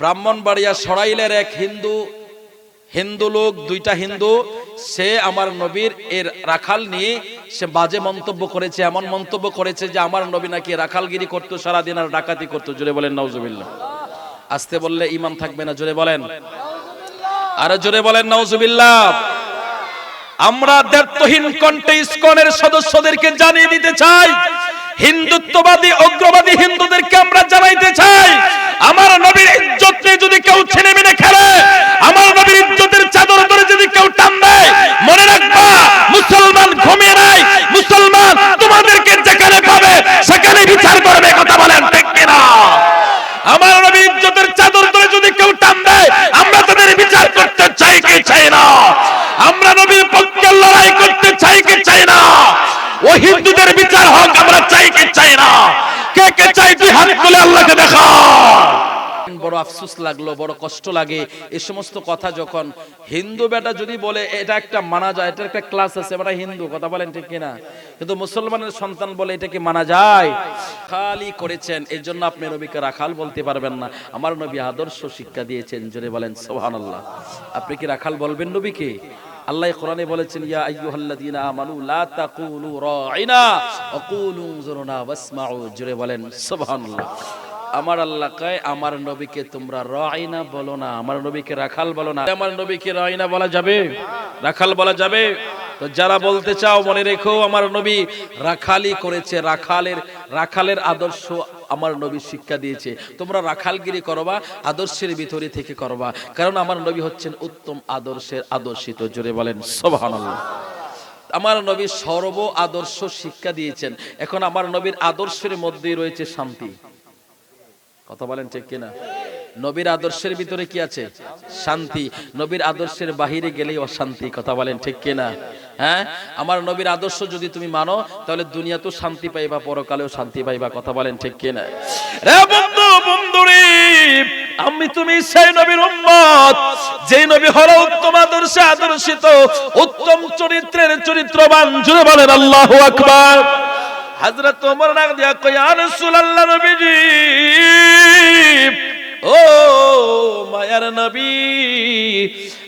ব্রাহ্মণবাড়িয়া সরাইলের এক হিন্দু হিন্দু লোক, দুইটা হিন্দু, সে আমার নবীর এর রাখাল নিয়ে সে বাজে মন্তব্য করেছে, এমন মন্তব্য করেছে যে আমার নবী নাকি রাখালগিরি করতো, সারাদিন আর ডাকাতি করতো। জোরে বলেন নওজুবিল্লাহ আসতে বললে ইমান থাকবে না, জোরে বলেন। আরে জোরে বলেন নওজুবিল্লাহ আমরা দায়িত্বহীন কণ্ঠে ইসকনের সদস্যদেরকে জানিয়ে দিতে চাই হিন্দুত্ববাদী অগ্রবাদী হিন্দুদেরকে আমরা জানাইতে চাই। আমার নবীর ইজ্জত যদি কেউ ছেলে মেনে খেলে, আমার নবীর ইজ্জতের চাদর ধরে যদি কেউ টান দেয় মনে রাখবা মুসলমান ঘুমিয়ে নাই মুসলমান তোমাদেরকে যেখানে পাবে সেখানে বিচার করবে কথা বলেন ঠিক কিনা আমার নবীর ইজ্জতের চাদর ধরে যদি কেউ টান দেয় আমরা তাদের বিচার করতে চাই কি চাই না আমরা নবীর পক্ষে লড়াই করতে চাই কি চাই না ও হিন্দুদের বিচার হোক, আমরা চাই কি চাই না। কে কে চাই তুই হাত তুলে আল্লাহকে দেখা। বড় আফসোস লাগল, বড় কষ্ট লাগে। এই সমস্ত কথা যখন হিন্দু বেটা যদি বলে, এটা একটা মানা যায় এটা একটা ক্লাস আছে আমরা হিন্দু, কথা বলেন ঠিক কিনা? কিন্তু মুসলমানের সন্তান বলে, এটা কি মানা যায়? খালি করেছেন এই জন্য আপনি নবীকে রাখাল বলতে পারবেন না। আমার নবী আদর্শ শিক্ষা দিয়েছেন, জোরে বলেন, সুবহানাল্লাহ। আপনি কি রাখাল বলবেন নবীকে? আল্লাহ কোরআনে বলেছেন, ইয়া আইয়ুহাল্লাযীনা আমানু, লা তাকুলু ওয়া কুলু উনজুরনা ওয়াসমাউ। জোরে বলেন, সুবহানাল্লাহ। আমার আল্লাহ কয়, আমার নবীকে তোমরা রাইনা বলো না, আমার নবীকে রাখাল বলো না। আমার নবীকে রাইনা বলা যাবে? রাখাল বলা যাবে? তো যারা বলতে চাও, মনে রেখো, আমার নবী রাখালি করেছে, রাখালের রাখালের আদর্শ আমার নবী শিক্ষা দিয়েছে। তোমরা রাখালগিরি করবা, আদর্শের ভিতরে থেকে করবা। কারণ আমার নবী হচ্ছেন উত্তম আদর্শের আদর্শিত, জোরে বলেন, সুবহানাল্লাহ। আমার নবী সর্ব আদর্শ শিক্ষা দিয়েছেন। এখন আমার নবীর আদর্শের মধ্যেই রয়েছে শান্তি। কথা বলেন ঠিক কিনা? নবীর আদর্শের ভিতরে কি আছে? শান্তি। নবীর আদর্শের বাহিরে গেলেই অশান্তি, কথা বলেন ঠিক কিনা? হ্যাঁ? আমার নবীর আদর্শ যদি তুমি মানো, তাহলে দুনিয়াতেও শান্তি পাইবা, পরকালেও শান্তি পাইবা, কথা বলেন ঠিক কিনা? রে বন্ধু, বন্ধুরে, আমি তুমি সেই নবীর উম্মত যে নবী হলো উত্তম আদর্শে আদর্শিত, উত্তম চরিত্রের চরিত্রবান জুড়ে বলেন আল্লাহু আকবার। হযরত ওমর দিয়া কই ইয়া রাসূলুল্লাহ নবীজি ও মায়ার নবী,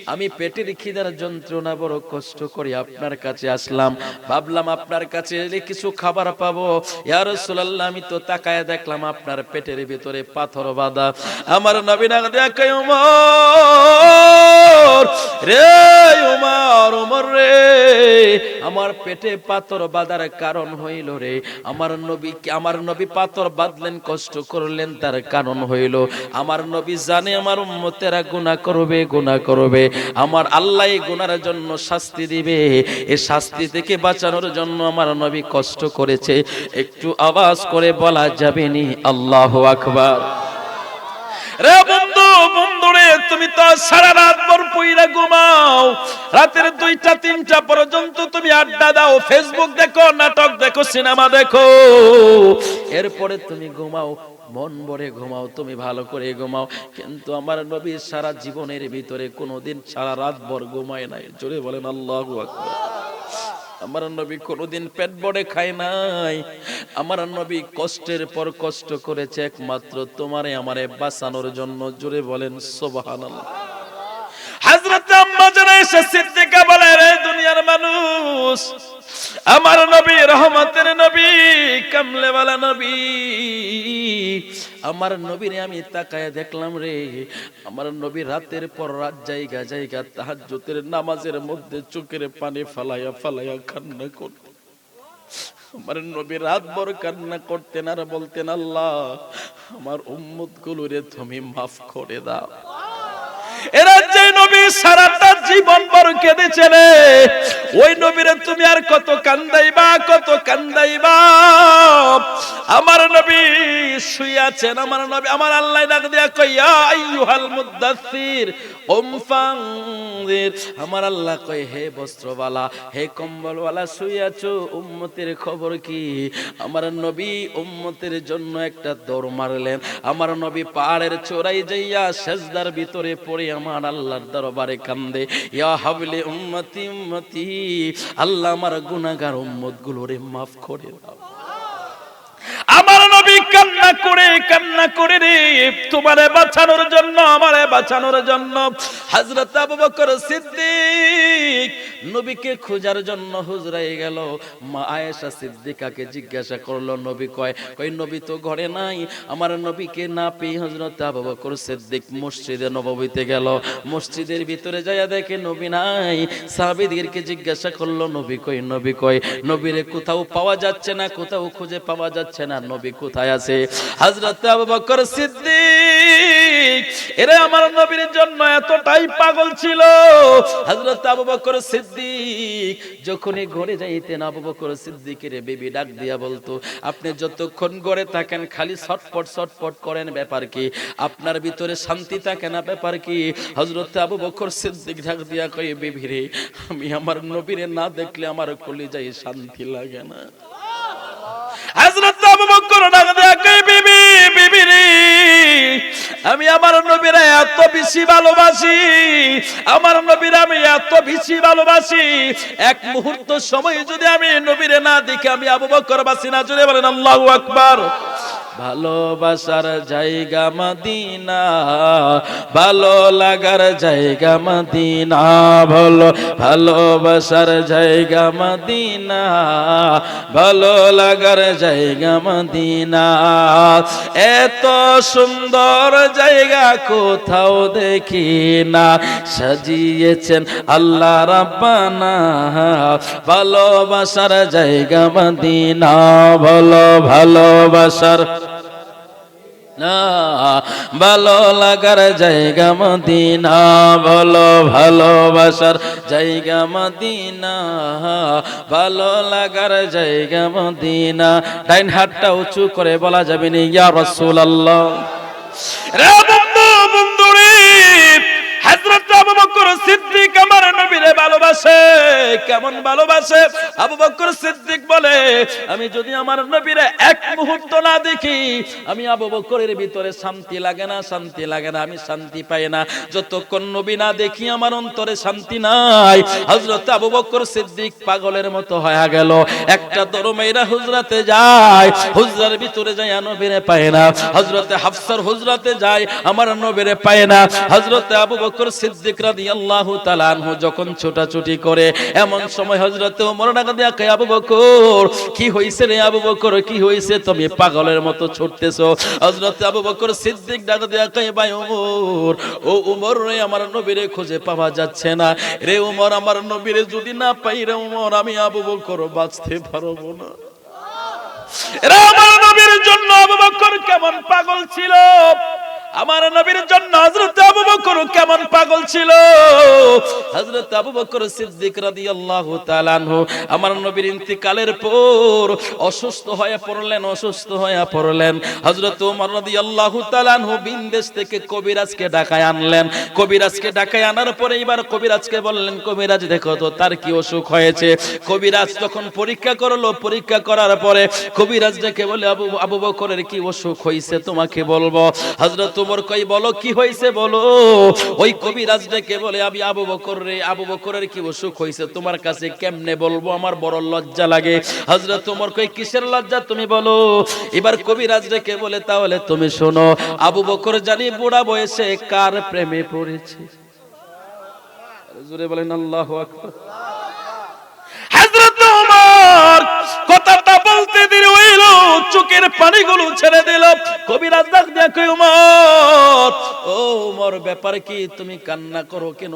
আমি পেটের খিদার যন্ত্রণা বড় কষ্ট করে আপনার কাছে আসলাম। ভাবলাম আপনার কাছে কিছু খাবার পাবো। আমি তো তাকায় দেখলাম আপনার পেটের ভিতরে পাথর বাঁধা। আমার নবীন রে রে আমার পেটে পাথর বাঁধার কারণ হইল রে। আমার নবী আমার নবী পাথর বাঁধলেন, কষ্ট করলেন, তার কারণ হইল। আমার নবী জানে আমার উম্মতেরা গুনাহ করবে গুনাহ করবে। আমার আল্লাহ গুনার জন্য শাস্তি দিবে। এ শাস্তি থেকে বাঁচানোর জন্য আমার নবী কষ্ট করেছে। একটু আওয়াজ করে বলা যাবেনি আল্লাহু আকবার। রে বন্ধু বন্ধু তুমি তো সারা রাত ভর পইরা ঘুমাও। রাতের দুইটা, তিনটা পর্যন্ত তুমি আড্ডা দাও ফেসবুক দেখো, নাটক দেখো, সিনেমা দেখো। এরপরে তুমি ঘুমাও, মন ভরে ঘুমাও, তুমি ভালো করে ঘুমাও। কিন্তু আমার নবী সারা জীবনের ভিতরে কোনোদিন সারা রাত ভর ঘুমায় নাই। জোরে বলেন আকবার। আমার নবী কোনোদিন পেট বড়ে খায় নাই। আমার নবী কষ্টের পর কষ্ট করেছে, একমাত্র তোমারে আমারে বাঁচানোর জন্য। জোরে বলেন, সুবহানাল্লাহ। হযরত আম্মা জানা এসে সিদ্দিকা বলে, রে দুনিয়ার মানুষ আমার নবী, রহমতের নবী, কামলেওয়ালা নবী। আমার নবীরে আমি তাকায় দেখলাম রে। আমার নবী রাতের পর রাত জায়গা জায়গা তাহাজ্জুদের নামাজের মধ্যে চোখের পানি ফালাইয়া ফালাইয়া কান্না করতে। আমার নবী রাত ভর কান্না করতেন আর বলতেন, আল্লাহ, আমার উম্মত গুলোরে তুমি মাফ করে দাও। এরা যে নবী সারাটা জীবন বড় কেঁদেছে রে। ওই নবীরে তুমি আর কত কান্দাইবা কত কান্দাইবা। আমার নবী শুয়াছেন আমার নবী, আমার আল্লাহ ডাক কইয়া আইয়ুহাল আমার আল্লাহ কয়, হে বস্ত্রওয়ালা হে কম্বলওয়ালা উম্মতের খবর কি? আমার নবী উম্মতের জন্য একটা দৌড় মারলেন। আমার নবী পাহাড়ের চোরাই যাইয়া সেজদার ভিতরে পড়ে আমার আল্লাহর দরবারে কান্দে, ইয়া হাবলি উম্মতি উম্মতি, আল্লাহ আমার গুনাহগার উম্মত গুলোরে মাফ করে দাও। করে কান্না করে রে তোমারে বাঁচানোর জন্য আমারে বাঁচানোর জন্য। হযরত আবু বকর সিদ্দিক নবীকে খোঁজার জন্য হুজরাই গেল। মা আয়েশা সিদ্দিকাকে জিজ্ঞাসা করল, নবী কয়? কই নবী তো ঘরে নাই। আমার নবীকে না পেয়ে হযরত আবু বকর সিদ্দিক মসজিদে নববীতে গেল। মসজিদের ভিতরে যাইয়া দেখে নবী নাই। সাহাবীদেরকে জিজ্ঞাসা করল, নবী কই নবী কই নবীরে, কোথাও পাওয়া যাচ্ছে না, কোথাও খুঁজে পাওয়া যাচ্ছে না। নবী কোথায় আছে? হযরত আবু বকর সিদ্দিক এরা আপনি যতক্ষণ ঘরে থাকেন, খালি করেন, ব্যাপার কি? আপনার ভিতরে শান্তি থাকে না, ব্যাপার কি? আবু বকর সিদ্দিক দিয়া রে, আমি আমার নবীরে না দেখলে আমার কলিজায় শান্তি লাগে না। হযরত ভালোবাসি। আমার নবীর আমি এত বেশি ভালোবাসি। এক মুহূর্ত সময় যদি আমি নবীরে না দেখি, আমি আবু বকর বাসি না জুড়ে বলেন, আল্লাহু আকবার। ভালোবাসার জায়গা মদিনা, ভালো লাগার জায়গা মদিনা বলো ভালোবাসার জায়গা মদিনা, ভালো লাগার জায়গা মদিনা। এত সুন্দর জায়গা কোথাও দেখি না, সাজিয়েছেন আল্লাহ রাব্বানা। ভালোবাসার জায়গা মদিনা বলো ভালোবাসার ভালো লাগার জায়গা মদিনা বলো ভালোবাসার জায়গা মদিনা, ভালো লাগার জায়গা মদিনা। ডাইন হাতটা উঁচু করে বলা যাবে না, ইয়া রাসূলুল্লাহ। রে বন্ধু বন্ধু হযরত আবু বকর সিদ্দিক আমার নবীরে ভালোবাসে, কেমন ভালোবাসে? আবু বকর সিদ্দিক বলে, আমি যদি আমার নবীরে এক মুহূর্ত না দেখি, আমি আবু বকরের ভিতরে শান্তি লাগে না, শান্তি লাগে না, আমি শান্তি পাই না। যতক্ষণ নবী না দেখি, আমার অন্তরে শান্তি নাই। হযরত আবু বকর সিদ্দিক পাগলের মতো হয়ে গেল। একটা দরমেরা হুজরাতে যায়, হুজরার ভিতরে যায় নবীরে পায় না। হযরতে হাফসার হুজরাতে যায়, আমার নবীরে পায় না। হযরতে আবু বকর সিদ্দিক রাদিয়াল্লাহু তাআলা যখন ছোটাছুটি করে। এমন সময় ডাকা আবু বকর, কি হইছে রে আবু বকর? কি হইছে? তুমি পাগলের মতো ছুটতেছো। হযরতে আবু বকর সিদ্দিক ডাকা কয়, ভাই ওমর ও ওমর রে আমার নবীরে খুঁজে পাওয়া যাচ্ছে না। রে উমর, আমার নবীরে যদি না পাই রে উমর, আমি আবু বকর বাঁচতে পারব না। এরা আমার নবীর জন্য আবু বকর কেমন পাগল ছিল? আমার নবীর জন্য হযরত আবু বকর কেমন পাগল ছিল? হযরত আবু বকর সিদ্দিক রাদিয়াল্লাহু তাআলা আনহু আমার নবীর ইন্তিকালের পর অসুস্থ হয়ে পড়লেন, অসুস্থ হয়ে পড়লেন। হযরত ওমর রাদিয়াল্লাহু তাআলা আনহু বিন্দেশ থেকে কবিরাজকে ডাকায় আনলেন। কবিরাজকে ডাকায় আনার পরে এবার কবিরাজকে বললেন, কবিরাজ, দেখো তো, তার কি অসুখ হয়েছে? কবিরাজ তখন পরীক্ষা করল। পরীক্ষা করার পরে কবিরাজ ডেকে বলে, আবু আবু বকরের কি অসুখ হয়েছে তোমাকে বলব? হযরত ওমর কই বলো, কি হয়েছে, বলো? ওই কবিরাজ ডেকে বলে, আমি আবু বকর রে, আবু বকরের কি অসুখ হয়েছে? তোমার কাছে কেমনে বলব? আমার বড় লজ্জা লাগে। হযরত তোমার কই কিসের লজ্জা তুমি বলো? এবার কবিরাজ ডেকে বলে, তাহলে তুমি শোনো, আবু বকর জানি বুড়া বয়সে কার প্রেমে পড়েছে? জোরে বলেন, আল্লাহু আকবার। বলতে দেরি হইল চোখের পানিগুলো ছেড়ে দিল। কবিরাজ ডাক কই ও মর ব্যাপার কি? তুমি কান্না করো কেন?